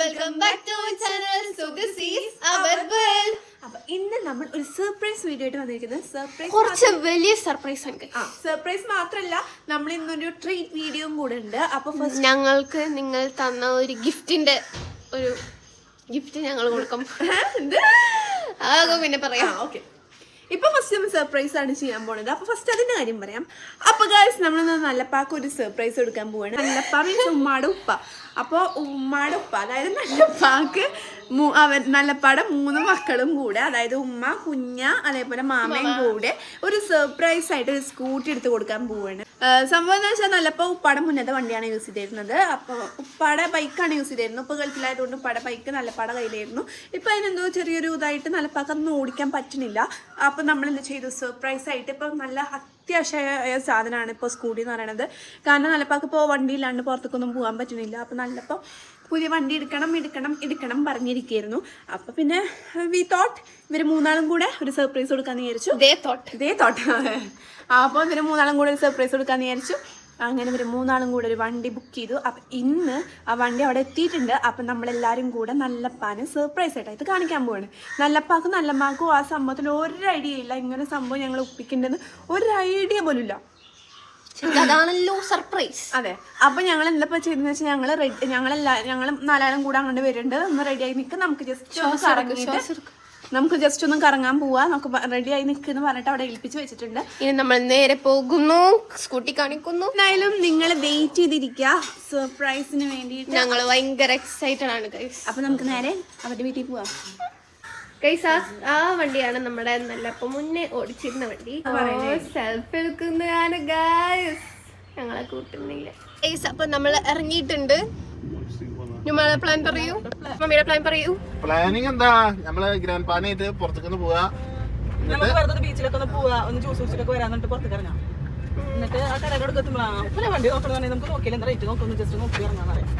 Welcome back to channel so this is our world അപ്പൊ ഇന്ന് നമ്മൾ ഒരു സർപ്രൈസ് വീഡിയോ ആയിട്ട് വന്നിരിക്കുന്നത്. സർപ്രൈസ് കുറച്ച് വലിയ സർപ്രൈസ് ആണ് guys. ആ സർപ്രൈസ് മാത്രല്ല നമ്മൾ ഇന്നൊരു ട്രീറ്റ് വീഡിയോയും കൂടെ ഉണ്ട്. അപ്പൊ ഫസ്റ്റ് ഞങ്ങൾക്ക് നിങ്ങൾ തന്ന ഒരു ഗിഫ്റ്റിന്റെ ഒരു ഗിഫ്റ്റ് ഞങ്ങൾ കൊടുക്കും. പിന്നെ പറയാം. ഓക്കെ ഇപ്പൊ ഫസ്റ്റ് നമ്മൾ സർപ്രൈസ് ആണ് ചെയ്യാൻ പോണത്. അപ്പൊ ഫസ്റ്റ് അതിന്റെ കാര്യം പറയാം. അപ്പൊ ഗായ്സ് നമ്മൾ നല്ലപ്പാക്ക് ഒരു സർപ്രൈസ് കൊടുക്കാൻ പോവാണ്. നല്ലപ്പ മീൻസ് ഉമ്മാടെ ഉപ്പ. അപ്പൊ ഉമ്മാടെ ഉപ്പ അതായത് നല്ലപ്പാക്ക് അവൻ നല്ലപ്പാടെ മൂന്ന് മക്കളും കൂടെ അതായത് ഉമ്മ കുഞ്ഞ അതേപോലെ മാമയും കൂടെ ഒരു സർപ്രൈസ് ആയിട്ട് ഒരു സ്കൂട്ടി എടുത്ത് കൊടുക്കാൻ പോവാണ്. സംഭവം എന്ന് വെച്ചാൽ നല്ലപ്പ ഉപ്പാടെ മുന്നത്തെ വണ്ടിയാണ് യൂസ് ചെയ്തിരുന്നത്. അപ്പോൾ ഉപ്പാടെ ബൈക്കാണ് യൂസ് ചെയ്തിരുന്നത്. ഇപ്പോൾ ഗൾഫിലായതുകൊണ്ട് ഉപ്പാടെ ബൈക്ക് നല്ലപ്പാടെ കയ്യിലായിരുന്നു. ഇപ്പൊ അതിനെന്തോ ചെറിയൊരു ഇതായിട്ട് നല്ലപ്പാക്ക് അതൊന്നും ഓടിക്കാൻ പറ്റുന്നില്ല. അപ്പോൾ നമ്മൾ എന്ത് ചെയ്തു? സർപ്രൈസ് ആയിട്ട് ഇപ്പം നല്ല അത്യാവശ്യമായ സാധനമാണ് ഇപ്പോൾ സ്കൂട്ടി എന്ന് പറയുന്നത്. കാരണം നല്ലപ്പാക്ക് ഇപ്പോൾ വണ്ടിയില്ലാണ്ട് പുറത്തേക്കൊന്നും പോകാൻ പറ്റുന്നില്ല. അപ്പോൾ നല്ലപ്പോൾ പുതിയ വണ്ടി എടുക്കണം എടുക്കണം എടുക്കണം പറഞ്ഞിരിക്കുകയായിരുന്നു. അപ്പോൾ പിന്നെ വി തോട്ട് ഇവർ മൂന്നാളും കൂടെ ഒരു സർപ്രൈസ് കൊടുക്കാമെന്ന് വിചാരിച്ചു. ദേ തോട്ട് ദേ തോട്ട് അപ്പോൾ ഇവർ മൂന്നാളും കൂടെ ഒരു സർപ്രൈസ് കൊടുക്കാന്ന് വിചാരിച്ചു. അങ്ങനെ ഇവർ മൂന്നാളും കൂടെ ഒരു വണ്ടി ബുക്ക് ചെയ്തു. അപ്പം ഇന്ന് ആ വണ്ടി അവിടെ എത്തിയിട്ടുണ്ട്. അപ്പം നമ്മളെല്ലാരും കൂടെ നല്ലപ്പാന് സർപ്രൈസ് ആയിട്ട് കാണിക്കാൻ പോവാണ്. നല്ലപ്പാക്കും നല്ലമ്മാക്കും ആ സംഭവത്തിൽ ഒരു ഐഡിയ ഇല്ല. ഇങ്ങനെ സംഭവം ഞങ്ങൾ ഒപ്പിക്കേണ്ടെന്ന് ഒരു ഐഡിയ പോലും ഇല്ല അതാണല്ലോ സർപ്രൈസ് അതെ. അപ്പൊ ഞങ്ങൾ എന്താ ചെയ്തെന്ന് വെച്ചാൽ ഞങ്ങൾ റെഡി ഞങ്ങളെല്ലാ ഞങ്ങൾ നാലാളും കൂടെ അങ്ങോട്ട് വരുന്നുണ്ട്. ഒന്ന് റെഡിയായി നിൽക്കുക നമുക്ക് ജസ്റ്റ് ഒന്ന് കറങ്ങിയിട്ട് നമുക്ക് ജസ്റ്റ് ഒന്ന് കറങ്ങാൻ പോവാ. നമുക്ക് റെഡി ആയി നിൽക്കുന്നു പറഞ്ഞിട്ട് അവിടെ ഏൽപ്പിച്ച് വെച്ചിട്ടുണ്ട്. ഇനി നമ്മൾ നേരെ പോകുന്നു. സ്കൂട്ടി കാണിക്കുന്നു. എന്തായാലും നിങ്ങൾ വെയിറ്റ് ചെയ്തിരിക്കുക സർപ്രൈസിന് വേണ്ടിയിട്ട്. ഞങ്ങൾ ഭയങ്കര എക്സൈറ്റഡ് ആണ് അപ്പൊ നമുക്ക് നേരെ അവരുടെ വീട്ടിൽ പോവാം. ഗൈസ് ആ ആ വണ്ടിയാണ് നമ്മുടെ നല്ലപ്പോ മുന്നേ ഓടിച്ചിരുന്ന വണ്ടി. സെൽഫ് എടുക്കുന്നതാണ് ഗൈസ് ഞങ്ങളെ കൂട്ടുന്നില്ല. ഗൈസ് അപ്പൊ നമ്മൾ ഇറങ്ങിയിട്ടുണ്ട്. നിങ്ങളുടെ പ്ലാൻ പറയൂ. മമ്മിയുടെ പ്ലാൻ പറയൂ. പ്ലാനിങ് എന്താ? നമ്മൾ ഗ്രാൻഡ് പാനായിട്ട് പുറത്തേക്ക് പോവാ. നമുക്ക് വെറുതെ ബീച്ചിലൊക്കെ ഒന്ന് പോവാ. ഒന്ന് ജ്യൂസ് കുടിച്ചിട്ടൊക്കെ വരാന്നിട്ട് പുറത്തേക്ക് ഇറങ്ങാം. എന്നിട്ട് ആ കടയുടെ എത്തുമ്പോഴാണ് പിന്നെ വണ്ടി നോക്കണമെന്നുണ്ടെങ്കിൽ നമുക്ക് നോക്കിയില്ല? എന്താ റേറ്റ് നോക്കുന്നു ജസ്റ്റ് നോക്കി ഇറങ്ങാൻ പറയാം.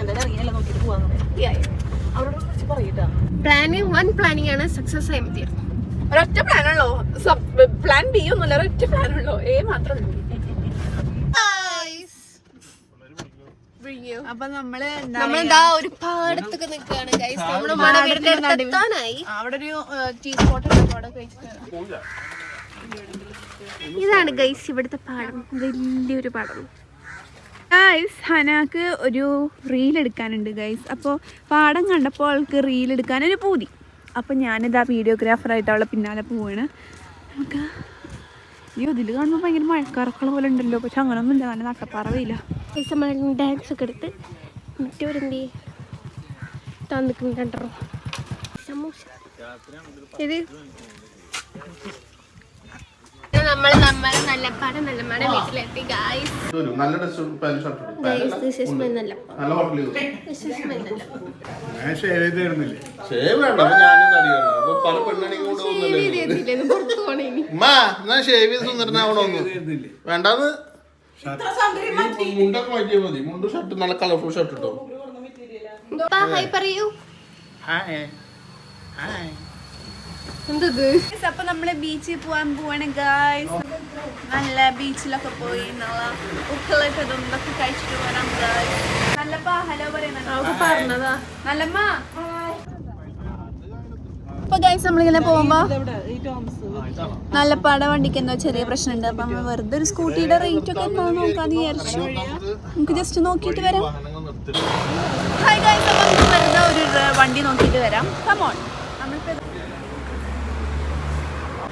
എന്തായാലും ഇറങ്ങിയല്ല? നോക്കിയിട്ട് പോവാന്ന് പറയാം. വൺ പ്ലാനിങ് ആണ് സക്സസ് ആയി ഒരൊറ്റ പ്ലാനുള്ളോ പ്ലാൻ ബി ഒന്നുമില്ല ഒരൊറ്റ പ്ലാനുള്ളൂ എ മാത്രമേ ഉള്ളൂ. അപ്പൊ നമ്മൾ എന്താ നമ്മളെന്താ ഒരു പാടത്തൊക്കെ നിൽക്കുകയാണ് ഗൈസ് അവിടെ ഒരു ടീ സ്പോട്ട് ഇതാണ് ഗൈസ് ഇവിടുത്തെ പാടം. വലിയൊരു പാടം. ഗൈസ് ഹനാക്ക് ഒരു റീൽ എടുക്കാനുണ്ട് ഗൈസ് അപ്പോൾ പാടം കണ്ടപ്പോൾ അവൾക്ക് റീൽ എടുക്കാൻ ഒരു പൂതി. അപ്പോൾ ഞാനിതാ വീഡിയോഗ്രാഫറായിട്ട് അവളെ പിന്നാലെ പോവാണ്. നമുക്ക് അയ്യോ ഇതിൽ കാണുമ്പോൾ ഭയങ്കര മഴക്കാറക്കള പോലെ ഉണ്ടല്ലോ. പക്ഷെ അങ്ങനൊന്നും ഇല്ല നല്ല നട്ടപ്പാറവയില്ല ഗൈസ് നമ്മൾ ഡാൻസ് ഒക്കെ എടുത്ത് മറ്റവരെന്ത് തന്നിട്ടുണ്ടോ സമൂസ. ഇത് നമ്മൾ നമ്മളെ നല്ലപ്പാടം നല്ലമ്മയുടെ വീട്ടിലെത്തി ഗൈസ് നല്ല dress shirt guys this is my നല്ലപ്പ നല്ല ഹോട്ടലിൽ ദിസ് ഇസ് ഞാൻ ഷേവ് ചെയ്തിരുന്നില്ലേ ഷേവ് വേണ്ട അപ്പൊ ഞാനും തടിയാണ് അപ്പൊ പല പെണ്ണാണെങ്കിൽ കൊണ്ട് പോകുന്നില്ലേ പുറത്തു പോണേ ഇനി. ഉമ്മ എന്നാ ഷേവ് ചെയ്ത് സുന്ദരനാവണോന്ന് വേണ്ടാന്ന്. മുണ്ടൊക്കെ മാറ്റിയാൽ മതി. മുണ്ട് ഷർട്ട് നല്ല കളർഫുൾ ഷർട്ട് ഇട്ടോ. ഹായ് പറയൂ. എന്തത്? അപ്പൊ നമ്മൾ ബീച്ചിൽ പോവാൻ പോവാണ് ഗായ്സ് നല്ല ബീച്ചിലൊക്കെ പോയി നല്ല ഉക്കളൊക്കെ ഇതൊക്കെ കഴിച്ചിട്ട് വരാം ഗായ്സ് നല്ലപ്പാ ഹലോ പറയുന്നുണ്ട് പറഞ്ഞതാ. നല്ലമ്മ. ഇപ്പൊ ഗൈസ് നമ്മളിങ്ങനെ പോകുമ്പോ ഈ ടോംസ് നല്ല പട വണ്ടിക്ക് എന്തോ ചെറിയ പ്രശ്നമുണ്ട്. അപ്പൊ നമ്മൾ വെറുതെ ഒരു സ്കൂട്ടിയുടെ റേറ്റ് ഒക്കെ എന്താ നോക്കാന്ന് വിചാരിച്ചു. നമുക്ക് ജസ്റ്റ് നോക്കിട്ട് വരാം. ഹായ് ഗൈസ് അപ്പൊ വെറുതെ ഒരു വണ്ടി നോക്കിയിട്ട് വരാം. കമോൺ നമ്മളിപ്പോ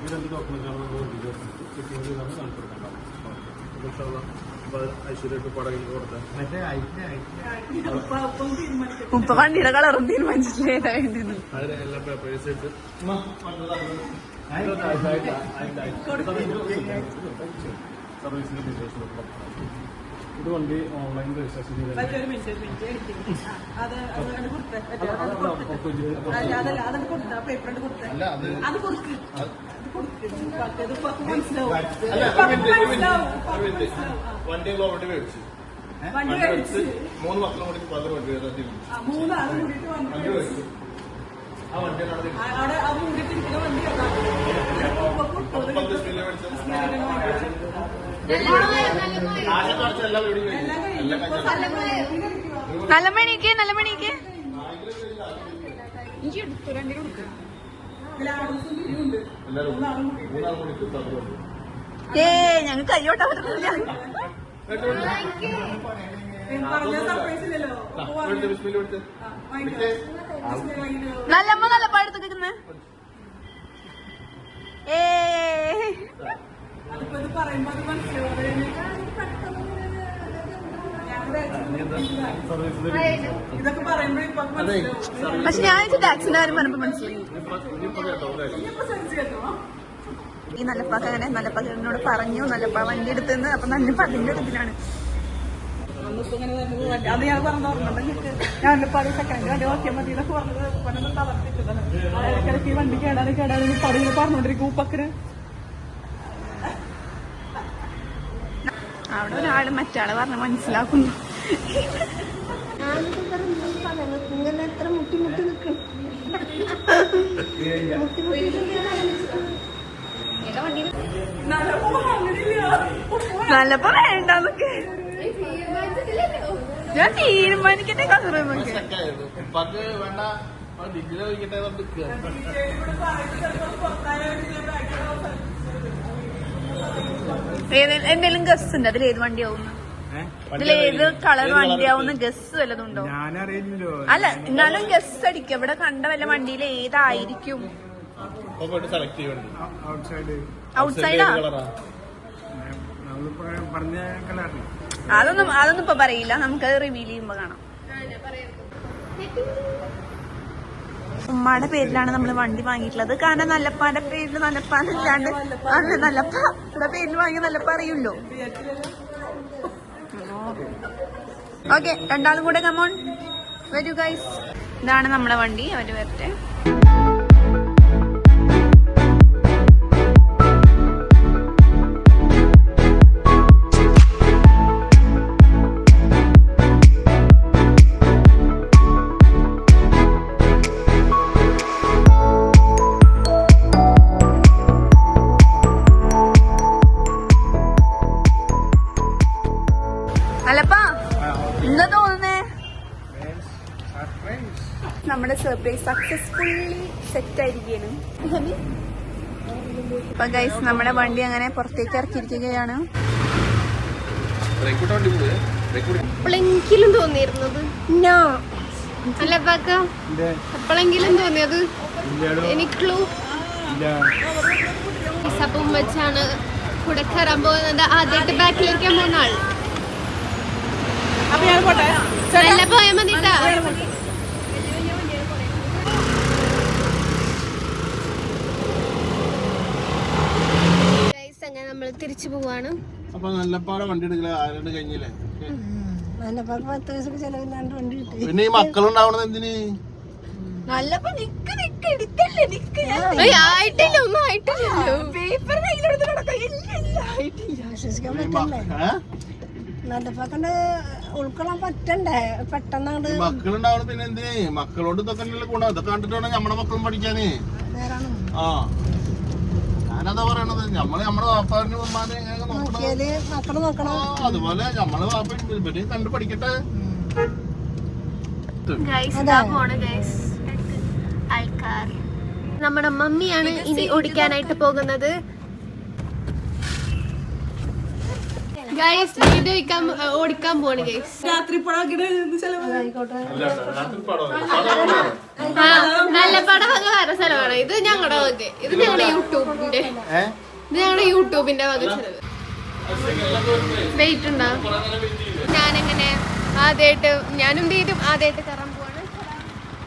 ഇതിനൊക്കെ എന്താ റേറ്റ് വരുന്നേ ഉപ്പ വണ്ടിയുടെ കളറും തീരുമാനിച്ചിട്ടില്ല ഏതാ വേണ്ടത് ഇത് വണ്ടി ഓൺലൈൻ രജിസ്ട്രേഷൻ ചെയ്ത് അല്ല അത് കൊടുക്ക്. വണ്ടി മൂന്ന് കൂടി പല കൂടിയിട്ട് വണ്ടി നല്ല മണിക്ക് നല്ല മണിക്ക് എനിക്ക് എടുത്തു രണ്ടിനും വണ്ടി. ഏ ഞങ്ങൾ പറ്റുന്നില്ല. നല്ലമ്മ നല്ല പാടത്ത് കേൾക്കുന്നേ ഏ. അതിപ്പോ ഇത് പറയുമ്പോ അത് മനസ്സിലാവും. പക്ഷെ ഞാൻ ടാക്സിന്റെ കാര്യം പറഞ്ഞപ്പോ മനസ്സിലായി. ഈ നല്ലപ്പാക്ക് അങ്ങനെ നല്ല എന്നോട് പറഞ്ഞു നല്ലപ്പ വണ്ടി എടുത്തെന്ന് അപ്പൊ നല്ലപ്പ അതിന്റെ അടുത്തിലാണ് അത് ഞാൻ പറഞ്ഞു ഞാൻ പടി സെക്കൻഡ് വണ്ടി നോക്കിയാൽ മതി ഇതൊക്കെ പറഞ്ഞത് പണ്ട് തളർത്തിട്ടതാണ് ഇടയ്ക്കിടയ്ക്ക് ഈ വണ്ടി കേടാണ് കേടാണ് പടി പറഞ്ഞോണ്ടിരിക്കും ഉപ്പക്കര്. അവിടെ ഒരാൾ മറ്റാൾ പറഞ്ഞ മനസ്സിലാക്കുന്നു. ഇങ്ങനെ എത്ര ഞാൻ തീരുമാനിക്കട്ടെ പറഞ്ഞിട്ട് നിൽക്കുക. എന്തെങ്കിലും ഗസ് ഉണ്ട് അതിൽ ഏത് വണ്ടിയാവുന്ന? ഇതിൽ ഏത് കളർ വണ്ടിയാവുന്ന ഗസ് വല്ലതും ഉണ്ടോ ഞാനറിയില്ലല്ലോ അല്ല എന്നാലും ഗസ് അടിക്കുക ഇവിടെ കണ്ട വല്ല വണ്ടിയിൽ ഏതായിരിക്കും? ഔട്ട്സൈഡ് അതൊന്നും അതൊന്നും ഇപ്പൊ പറയില്ല. നമുക്ക് റിവീൽ ചെയ്യുമ്പോ കാണാം. ഉമ്മാടെ പേരിലാണ് നമ്മൾ വണ്ടി വാങ്ങിയിട്ടുള്ളത്. കാരണം നല്ലപ്പാടെ പേരിൽ നല്ലപ്പാനില്ലാണ്ട് അതെ നല്ലപ്പയുടെ പേരിൽ വാങ്ങിയ നല്ലപ്പ അറിയുള്ളൂ ഓക്കെ രണ്ടാളും കൂടെ കമോൺ വരൂ ഗൈസ് ഇതാണ് നമ്മുടെ വണ്ടി അവർ വരട്ടെ. സർപ്രൈസ് സക്സസ്ഫുള്ളി സെറ്റ് ആയിരിക്കുകയാണ് അപ്പൊ ഗൈസ് നമ്മുടെ വണ്ടി അങ്ങനെ പുറത്തേക്ക് ഇറക്കിയിരിക്കുകയാണ്. എപ്പോഴെങ്കിലും തോന്നിയിരുന്നത്? നോ അല്ല പാക്ക എപ്പോഴെങ്കിലും തോന്നിയത്? എനിക്കുള്ളൂ അപ്പം വെച്ചാണ് കൂടെ കയറാൻ പോകുന്നത്. ആദ്യമായിട്ട് ബാക്കിലിരിക്കാൻ പോകുന്ന ആൾ. അപ്പൊ ഞാൻ പോട്ടെ? നല്ല പോയാൽ മതിട്ടാ. അങ്ങനെ നമ്മൾ തിരിച്ചു പോവാണ്. അപ്പൊ നല്ലപ്പാടെ വണ്ടി കഴിഞ്ഞില്ലേ? പിന്നെ ഈ മക്കളുണ്ടാവണത് എന്തിന്? നല്ലപ്പോ നിക്ക് നിക്ക് എടുക്കല്ലേ നിക്ക്. ഏയ്, ആയിട്ടില്ല ഒന്നും ആയിട്ടില്ലല്ലോ. പേപ്പർ കയ്യിലെടുത്ത് കിടക്കാം ഇല്ല ആയിട്ടില്ല? നല്ലപ്പാക്കണ്ട് ഉൾക്കൊള്ളാൻ പറ്റണ്ടേ? പെട്ടെന്ന് അങ്ങോട്ട് ഈ മക്കളുണ്ടാവണത് പിന്നെ എന്തിന്? മക്കളോട് ഇതൊക്കെ ഗുണം. ഇതൊക്കെ കണ്ടിട്ടാണ് നമ്മുടെ മക്കളും പഠിക്കാനേ. ആ. ഞാനതാ പറയണത്. നമ്മൾ നമ്മുടെ വാപ്പാറിന് ഉമ്മാനെ എങ്ങനെ നോക്കണം നോക്കിയാൽ മക്കൾ നോക്കണം. ആ, അതുപോലെ നമ്മൾ വാപ്പ ഇവർ കണ്ടു പഠിക്കട്ടെ ഗൈസ് ഇതാ പോണ് ഗൈസ് ആൾക്കാർ. നമ്മുടെ മമ്മിയാണ് ഇനി ഓടിക്കാനായിട്ട് പോകുന്നത്. ഗൈസ് വീഡിയോ ഓടിക്കാൻ പോണ് ഗൈസ് രാത്രി നല്ല പടം വക വേറെ സ്ഥലമാണ്. ഇത് ഞങ്ങളുടെ വക. ഇത് ഞങ്ങളുടെ യൂട്യൂബിന്റെ. ഇത് ഞങ്ങളുടെ യൂട്യൂബിന്റെ വക ചെലവ്. വെയിറ്റ് ഉണ്ടോ? ഞാനെങ്ങനെ ആദ്യമായിട്ട് ഞാനും തീരും ആദ്യമായിട്ട് കയറാൻ പോവാണ്.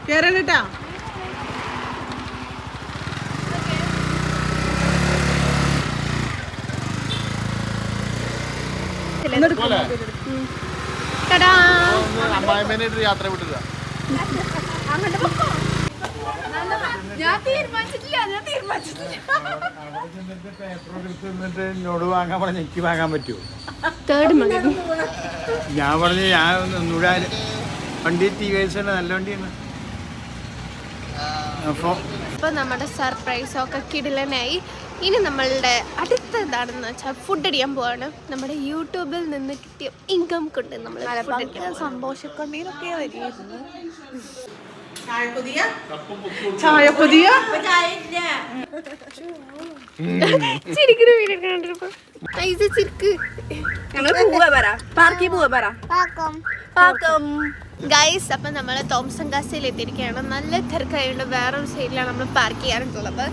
കേറണട്ടാ പോലെ കടാ അമ്മായിമേനായിട്ട് യാത്ര വിട്ടില്ല. ഞാൻ തീരുമാനിച്ചിട്ടില്ല ഞാൻ തീരുമാനിച്ചിട്ടില്ല. എന്നോട് വാങ്ങാൻ പറഞ്ഞ എനിക്ക് വാങ്ങാൻ പറ്റുമോ? തേർഡ് ഞാൻ പറഞ്ഞു ഞാൻ നൂഴാൽ വണ്ടി ടി വി നല്ല വണ്ടിയാണ്. അപ്പോൾ അപ്പോൾ നമ്മുടെ സർപ്രൈസ് ഒക്കെ കിടിലനായി. ഇനി നമ്മളുടെ അടുത്ത എന്താണെന്ന് വെച്ചാൽ ഫുഡ് അടിക്കാൻ പോവാണ്. നമ്മുടെ യൂട്യൂബിൽ നിന്ന് കിട്ടിയ ഇൻകം കൊണ്ട് നമ്മൾ സന്തോഷക്കണ്ണീരൊക്കെ വരികയായിരുന്നു. ചായ പുതിയ ചിരിക്കുന്ന വീഡിയോ കണ്ടിരുന്നു ഇത് ചിരിക്ക്. ഞങ്ങൾ പോവാ പറ പാർക്കി പോവാ പറ പാക്കം ഗൈസ് അപ്പം നമ്മൾ തോംസൺ കാസയിൽ എത്തിയിരിക്കുകയാണ്. നല്ല തിരക്കായതുകൊണ്ട് വേറൊരു സൈഡിലാണ് നമ്മൾ പാർക്ക് ചെയ്യാറുള്ളത്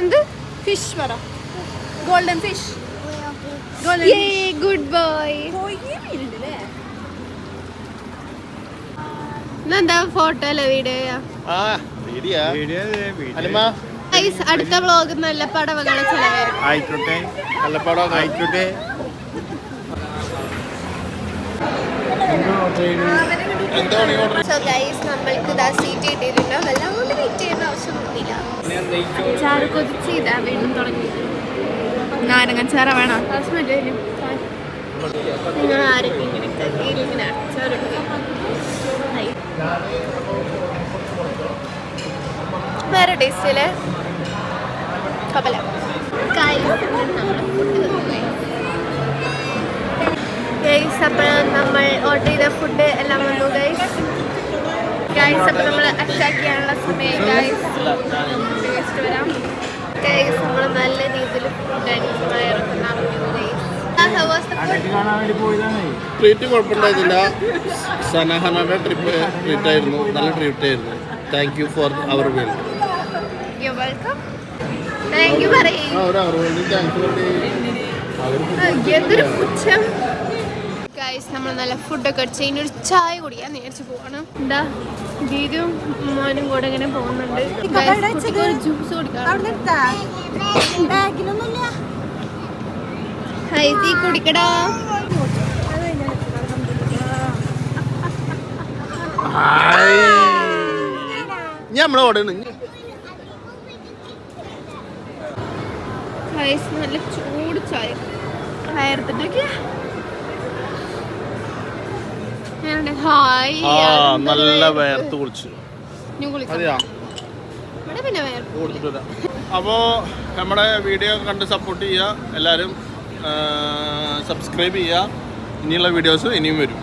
എന്ത് ഫിഷ് പറ. ഗോൾഡൻ ഫിഷ് ഗുഡ് ബോയ് എന്താ ഫോട്ടോ അല്ലേ വീഡിയോ ആ വീഡിയോ അടുത്ത വ്ളോഗ് നല്ല പടവകളെ ചെലവായിരിക്കും. ആയിക്കോട്ടെ. നല്ല പടം ആയിക്കോട്ടെ. സോ ഗൈസ് നമ്മൾക്ക് ഇതാ സീറ്റ് കിട്ടിയിട്ടുണ്ട് വല്ലാണ്ട് വെയിറ്റ് ചെയ്യേണ്ട ആവശ്യമൊന്നുമില്ല. അച്ചാറ് കൊതിച്ച് ഇതാ വീണ്ടും തുടങ്ങി. നാരങ്ങച്ചാറ വേണം? നിങ്ങൾ ആരൊക്കെ ഇങ്ങനെ കയ്യിൽ ഇങ്ങനെ അച്ചാറിട്ട്. വേറെ ടേസ്റ്റിൽ കപ്പല ഗൈസ് അപ്പോൾ നമ്മൾ ഓർഡർ ചെയ്ത ഫുഡ് എല്ലാം വന്നു ഗൈസ് ഗൈസ് അപ്പോൾ നമ്മൾ അറ്റാക്ക് ചെയ്യാനുള്ള സമയം ഗൈസ് ടേസ്റ്റ് വരാം. ഗൈസ് നമ്മൾ നല്ല രീതിയിൽ ഫുഡ് അടിച്ച് വയറൊക്കെ നിറഞ്ഞു guys How was the food? കാണാൻ വേണ്ടി പോയതാണ് ട്രീറ്റ് കുഴപ്പമുണ്ടായിരുന്നില്ല. സനഹനയുടെ ട്രിപ്പ് ട്രീറ്റ് ആയിരുന്നു. നല്ല ട്രീറ്റ് ആയിരുന്നു. Thank you for our world you welcome. പറയേ. എന്തൊരു പുച്ഛം. ഗൈസ് നമ്മൾ നല്ല ഫുഡൊക്കെ അടിച്ച് ഇനി ഒരു ചായ കുടിക്കാൻ നേരിച്ച് പോകണം എന്താ ദീദിയും മോനും കൂടെ ഇങ്ങനെ പോകുന്നുണ്ട്. ജ്യൂസ് ഹൈദി കുടിക്കടാ. ഞാൻ നമ്മളെ ഓടണ്. ഗൈസ് നല്ല ചൂട് ചായ. ഹായ് നല്ല വയർത്ത് കുളിച്ചു. അപ്പോൾ നമ്മുടെ വീഡിയോ കണ്ട് സപ്പോർട്ട് ചെയ്യുക. എല്ലാവരും സബ്സ്ക്രൈബ് ചെയ്യുക. ഇനിയുള്ള വീഡിയോസ് ഇനിയും വരും.